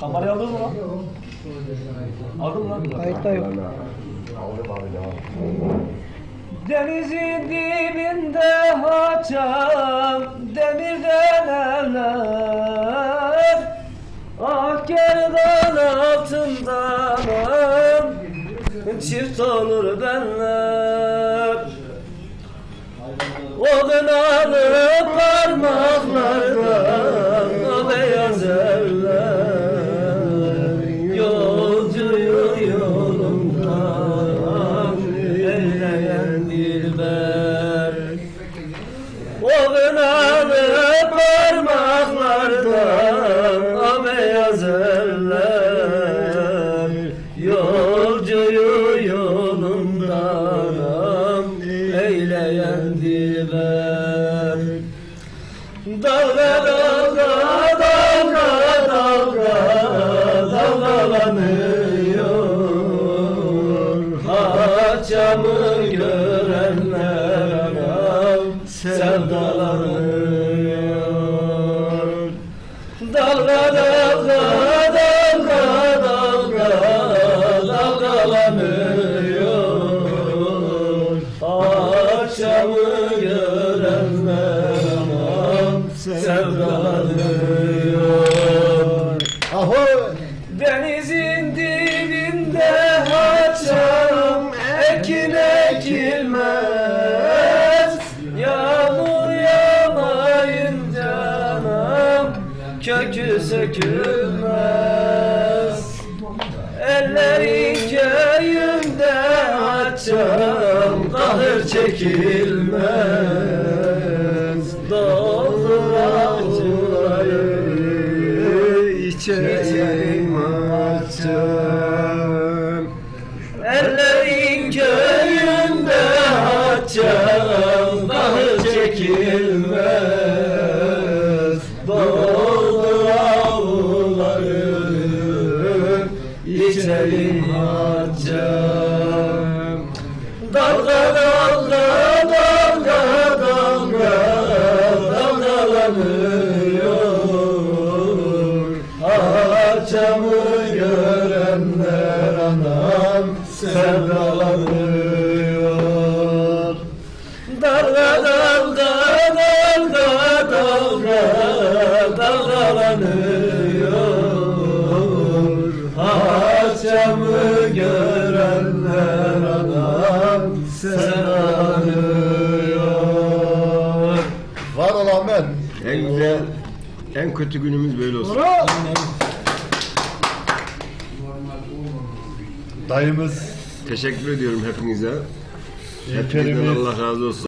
Kamerayı aldın mı lan? Aldın mı lan? Kayıtta yok. Denizin dibinde haçan demirden eller Ah gerdan altından çift olur benler O kınalı parmaklardan eyleyen dilber Dalga dalga dalga dalga dalgalanıyor. Haçamı görenler sevdalanıyor Akşamı görenler anam sevdalanıyor Denizin dibinde haçam ekin ekilmez Yağmur yağmayınca anam kökü sökülmez çekilmez. Doldur avluları içeyim açım Ellerin köyünde haçam kahır çekilmez. Doldur avluları içeyim açım sevdalanıyor. Dalga dalga dalga dalga dalgalanıyor. Haçamı görenler anam sevdalanıyor Var ol Ahmet. En güzel, en kötü günümüz böyle olsun. Dayımız Teşekkür ediyorum hepinize. Hepinizden Allah razı olsun.